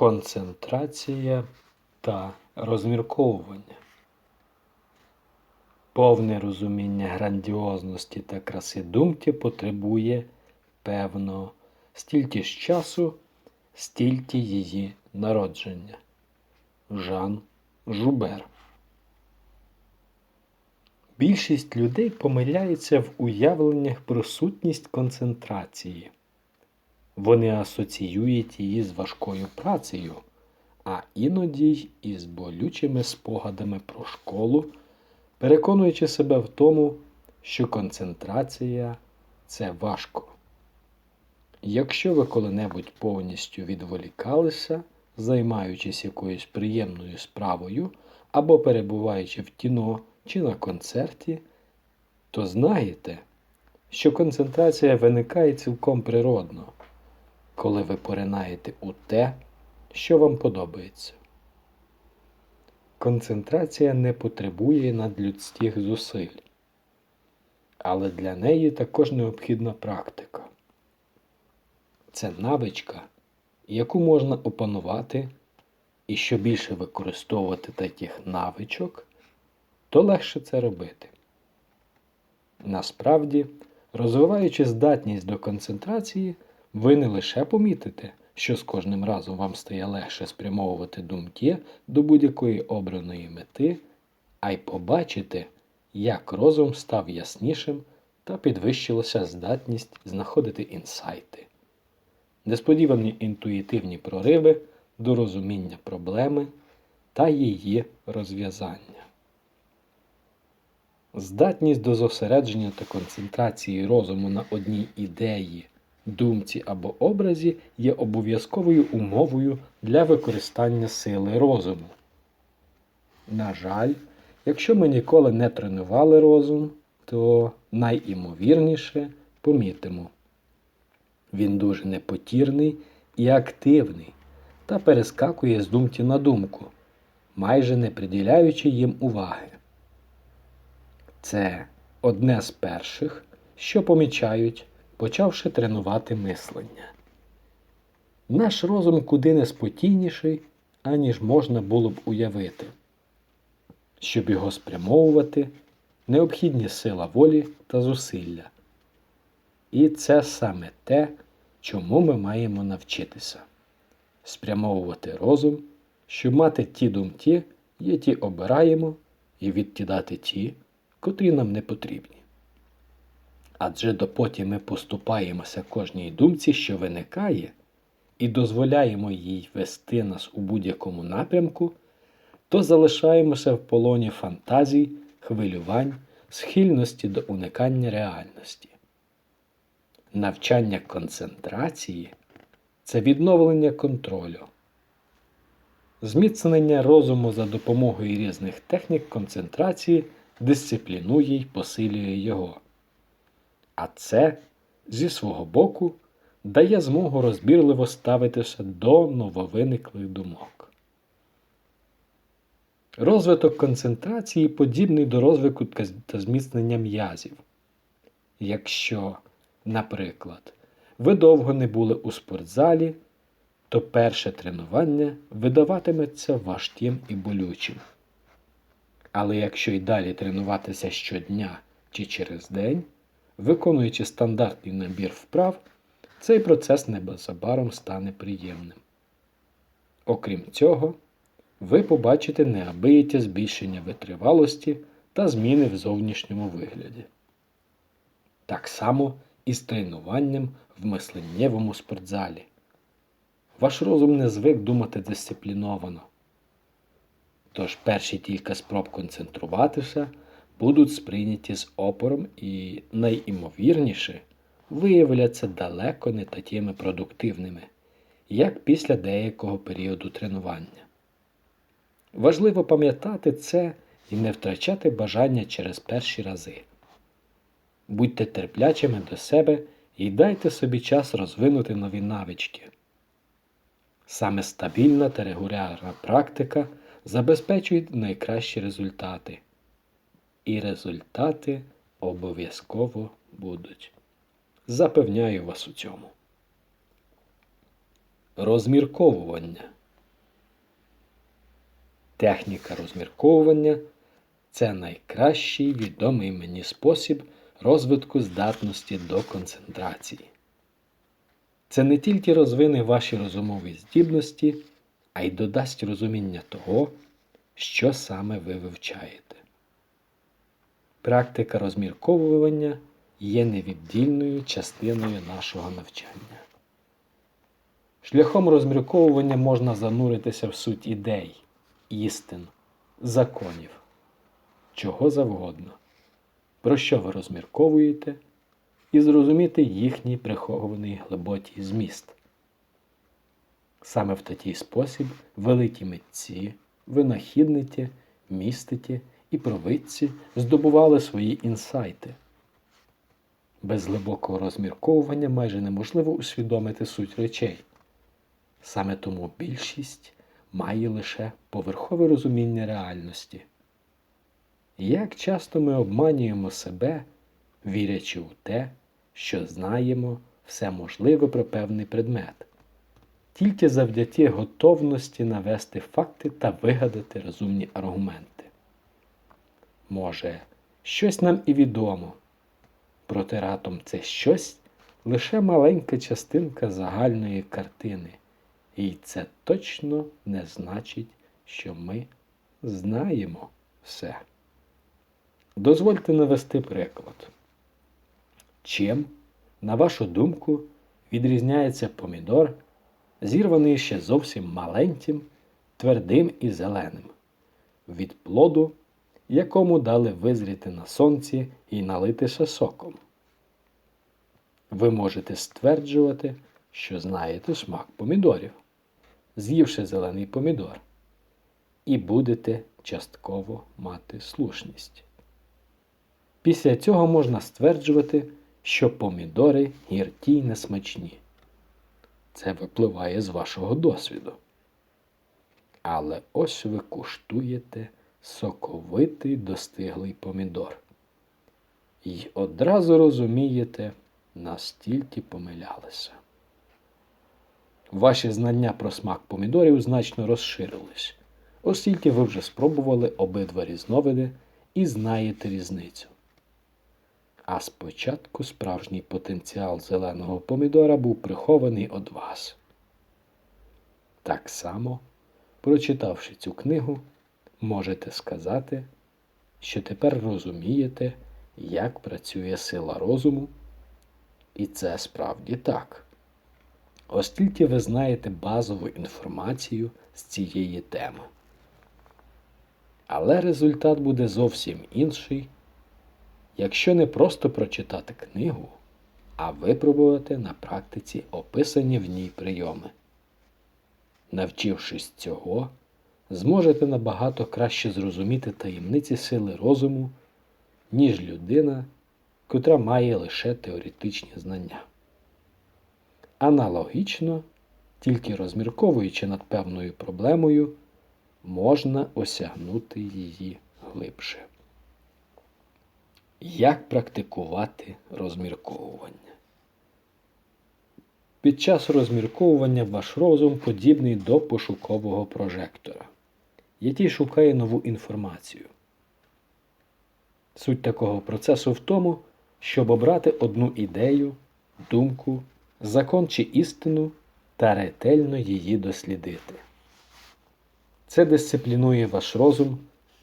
концентрація та розмірковування. Повне розуміння грандіозності та краси думки потребує, певно, стільки ж часу, стільки її народження. Жан Жубер. Більшість людей помиляється в уявленнях про сутність концентрації. Вони асоціюють її з важкою працею, а іноді й із болючими спогадами про школу, переконуючи себе в тому, що концентрація це важко. Якщо ви коли-небудь повністю відволікалися, займаючись якоюсь приємною справою або перебуваючи в кіно чи на концерті, то знаєте, що концентрація виникає цілком природно, коли ви поринаєте у те, що вам подобається. Концентрація не потребує надлюдських зусиль, але для неї також необхідна практика. Це навичка, яку можна опанувати, і що більше використовувати таких навичок, то легше це робити. Насправді, розвиваючи здатність до концентрації, ви не лише помітите, що з кожним разом вам стає легше спрямовувати думки до будь-якої обраної мети, а й побачите, як розум став яснішим та підвищилася здатність знаходити інсайти, несподівані інтуїтивні прориви до розуміння проблеми та її розв'язання. Здатність до зосередження та концентрації розуму на одній ідеї, думці або образі є обов'язковою умовою для використання сили розуму. На жаль, якщо ми ніколи не тренували розум, то найімовірніше помітимо. Він дуже непотірний і активний та перескакує з думки на думку, майже не приділяючи їм уваги. Це одне з перших, що помічають, почавши тренувати мислення. Наш розум куди не спокійніший, аніж можна було б уявити. Щоб його спрямовувати, необхідні сила волі та зусилля. І це саме те, чому ми маємо навчитися спрямовувати розум, щоб мати ті думки, які обираємо, і відкидати ті, котрі нам не потрібні. Адже допоки ми поступаємося кожній думці, що виникає, і дозволяємо їй вести нас у будь-якому напрямку, то залишаємося в полоні фантазій, хвилювань, схильності до уникання реальності. Навчання концентрації це відновлення контролю, зміцнення розуму за допомогою різних технік концентрації дисциплінує й посилює його. А це, зі свого боку, дає змогу розбірливо ставитися до нововиниклих думок. Розвиток концентрації подібний до розвитку та зміцнення м'язів. Якщо, наприклад, ви довго не були у спортзалі, то перше тренування видаватиметься важким і болючим. Але якщо й далі тренуватися щодня чи через день, виконуючи стандартний набір вправ, цей процес незабаром стане приємним. Окрім цього, ви побачите неабияке збільшення витривалості та зміни в зовнішньому вигляді. Так само і з тренуванням в мисленнєвому спортзалі. Ваш розум не звик думати дисципліновано. Тож перші кілька спроб концентруватися будуть сприйняті з опором і, найімовірніше, виявляться далеко не такими продуктивними, як після деякого періоду тренування. Важливо пам'ятати це і не втрачати бажання через перші рази. Будьте терплячими до себе і дайте собі час розвинути нові навички. Саме стабільна та регулярна практика забезпечують найкращі результати. І результати обов'язково будуть. Запевняю вас у цьому. Розмірковування. Техніка розмірковування це найкращий відомий мені спосіб розвитку здатності до концентрації. Це не тільки розвине ваші розумові здібності, а й додасть розуміння того, що саме ви вивчаєте. Практика розмірковування є невіддільною частиною нашого навчання. Шляхом розмірковування можна зануритися в суть ідей, істин, законів, чого завгодно, про що ви розмірковуєте, і зрозуміти їхній прихований глибокий зміст. Саме в такий спосіб великі митці, винахідники, містики і провидці здобували свої інсайти. Без глибокого розмірковування майже неможливо усвідомити суть речей. Саме тому більшість має лише поверхове розуміння реальності. Як часто ми обманюємо себе, вірячи у те, що знаємо все можливе про певний предмет, тільки завдяки готовності навести факти та вигадати розумні аргументи. Може, щось нам і відомо, проте ратом це щось лише маленька частинка загальної картини. І це точно не значить, що ми знаємо все. Дозвольте навести приклад. Чим, на вашу думку, відрізняється помідор, зірваний ще зовсім маленьким, твердим і зеленим, від плоду, якому дали визріти на сонці і налитися соком? Ви можете стверджувати, що знаєте смак помідорів, з'ївши зелений помідор, і будете частково мати слушність. Після цього можна стверджувати, що помідори гіркі й несмачні. Це випливає з вашого досвіду. Але ось ви куштуєте соковитий достиглий помідор. І одразу розумієте, настільки помилялися. Ваші знання про смак помідорів значно розширились, оскільки ви вже спробували обидва різновиди і знаєте різницю. А спочатку справжній потенціал зеленого помідора був прихований від вас. Так само, прочитавши цю книгу, можете сказати, що тепер розумієте, як працює сила розуму, і це справді так. Оскільки ви знаєте базову інформацію з цієї теми. Але результат буде зовсім інший, якщо не просто прочитати книгу, а випробувати на практиці описані в ній прийоми. Навчившись цього, зможете набагато краще зрозуміти таємниці сили розуму, ніж людина, котра має лише теоретичні знання. Аналогічно, тільки розмірковуючи над певною проблемою, можна осягнути її глибше. Як практикувати розмірковування? Під час розмірковування ваш розум подібний до пошукового прожектора, який шукає нову інформацію. Суть такого процесу в тому, щоб обрати одну ідею, думку, закон чи істину та ретельно її дослідити. Це дисциплінує ваш розум,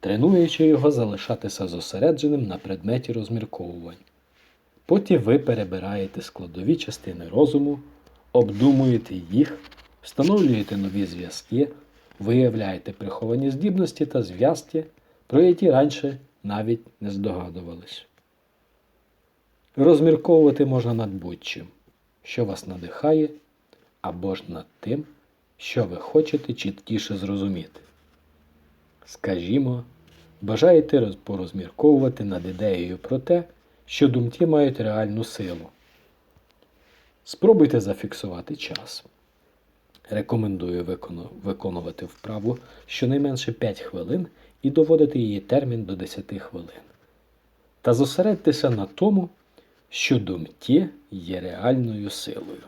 тренуючи його залишатися зосередженим на предметі розмірковувань. Потім ви перебираєте складові частини розуму, обдумуєте їх, встановлюєте нові зв'язки, виявляєте приховані здібності та зв'язки, про які раніше навіть не здогадувались. Розмірковувати можна над будь-чим, що вас надихає, або ж над тим, що ви хочете чіткіше зрозуміти. Скажімо, бажаєте порозмірковувати над ідеєю про те, що думки мають реальну силу. Спробуйте зафіксувати час. Рекомендую виконувати вправу щонайменше 5 хвилин і доводити її термін до 10 хвилин. Та зосередьтеся на тому, що думки є реальною силою.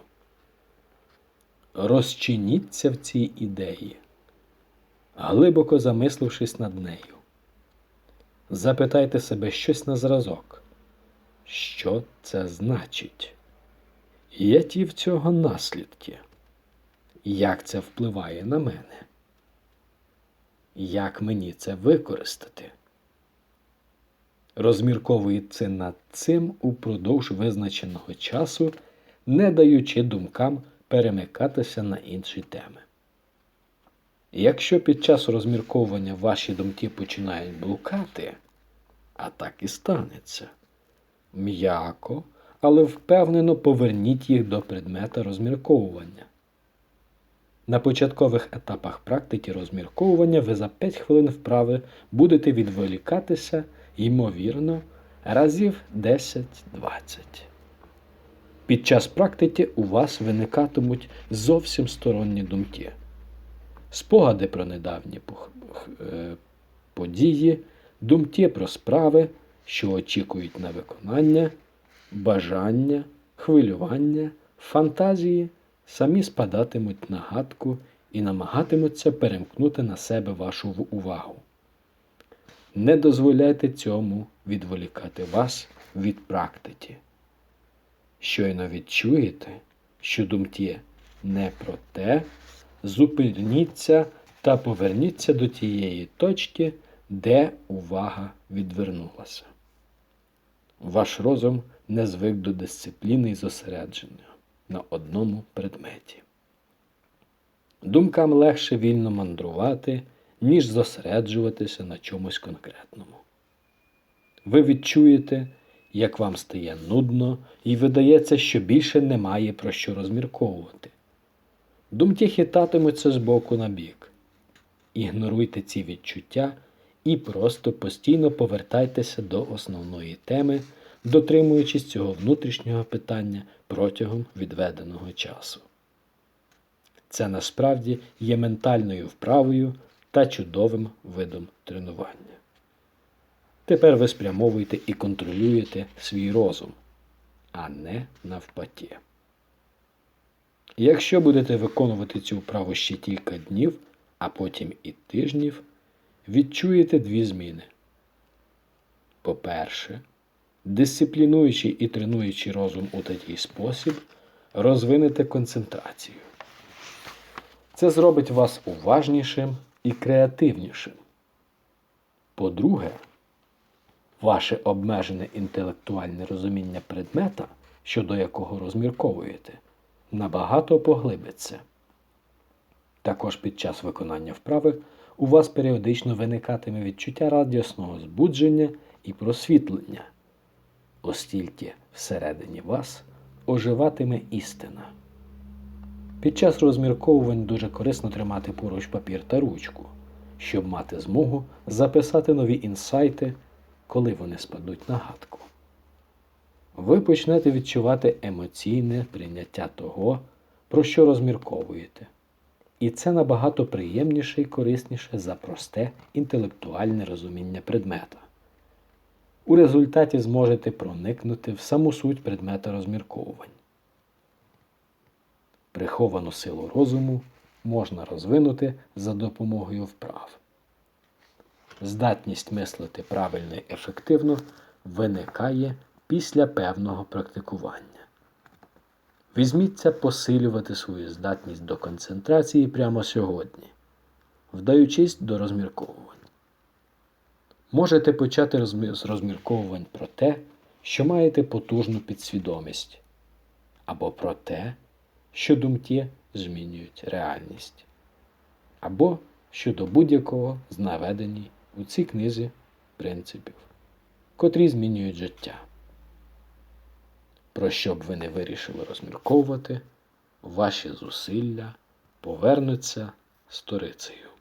Розчиніться в цій ідеї. глибоко замислившись над нею. Запитайте себе щось на зразок. Що це значить? Які в цього наслідки? Як це впливає на мене? Як мені це використати? Розмірковується над цим упродовж визначеного часу, не даючи думкам перемикатися на інші теми. Якщо під час розмірковування ваші думки починають блукати, а так і станеться, м'яко, але впевнено поверніть їх до предмета розмірковування. На початкових етапах практики розмірковування ви за 5 хвилин вправи будете відволікатися, ймовірно, разів 10-20. Під час практики у вас виникатимуть зовсім сторонні думки, спогади про недавні е, події, думки про справи, що очікують на виконання, бажання, хвилювання, фантазії самі спадатимуть на гадку і намагатимуться перемкнути на себе вашу увагу. Не дозволяйте цьому відволікати вас від практики. Щойно відчуєте, що думки не про те, зупиніться та поверніться до тієї точки, де увага відвернулася. Ваш розум не звик до дисципліни і зосередження на одному предметі. Думкам легше вільно мандрувати, ніж зосереджуватися на чомусь конкретному. Ви відчуєте, як вам стає нудно, і видається, що більше немає про що розмірковувати. Думки хитатимуться з боку на бік. Ігноруйте ці відчуття і просто постійно повертайтеся до основної теми, дотримуючись цього внутрішнього питання протягом відведеного часу. Це насправді є ментальною вправою та чудовим видом тренування. Тепер ви спрямовуєте і контролюєте свій розум, а не навпаки. Якщо будете виконувати цю вправу ще кілька днів, а потім і тижнів, відчуєте дві зміни. По-перше, дисциплінуючи і тренуючи розум у такий спосіб, розвинете концентрацію. Це зробить вас уважнішим і креативнішим. По-друге, ваше обмежене інтелектуальне розуміння предмета, щодо якого розмірковуєте, набагато поглибиться. Також під час виконання вправи у вас періодично виникатиме відчуття радісного збудження і просвітлення, оскільки всередині вас оживатиме істина. Під час розмірковувань дуже корисно тримати поруч папір та ручку, щоб мати змогу записати нові інсайти, коли вони спадуть на гадку. Ви почнете відчувати емоційне прийняття того, про що розмірковуєте. І це набагато приємніше і корисніше за просте інтелектуальне розуміння предмета. У результаті зможете проникнути в саму суть предмета розмірковувань. Приховану силу розуму можна розвинути за допомогою вправ. Здатність мислити правильно і ефективно виникає після певного практикування. Візьміться посилювати свою здатність до концентрації прямо сьогодні, вдаючись до розмірковувань. Можете почати з розмірковувань про те, що маєте потужну підсвідомість, або про те, що думки змінюють реальність, або щодо будь-якого з наведені у цій книзі принципів, котрі змінюють життя. Про що б ви не вирішили розмірковувати, ваші зусилля повернуться сторицею.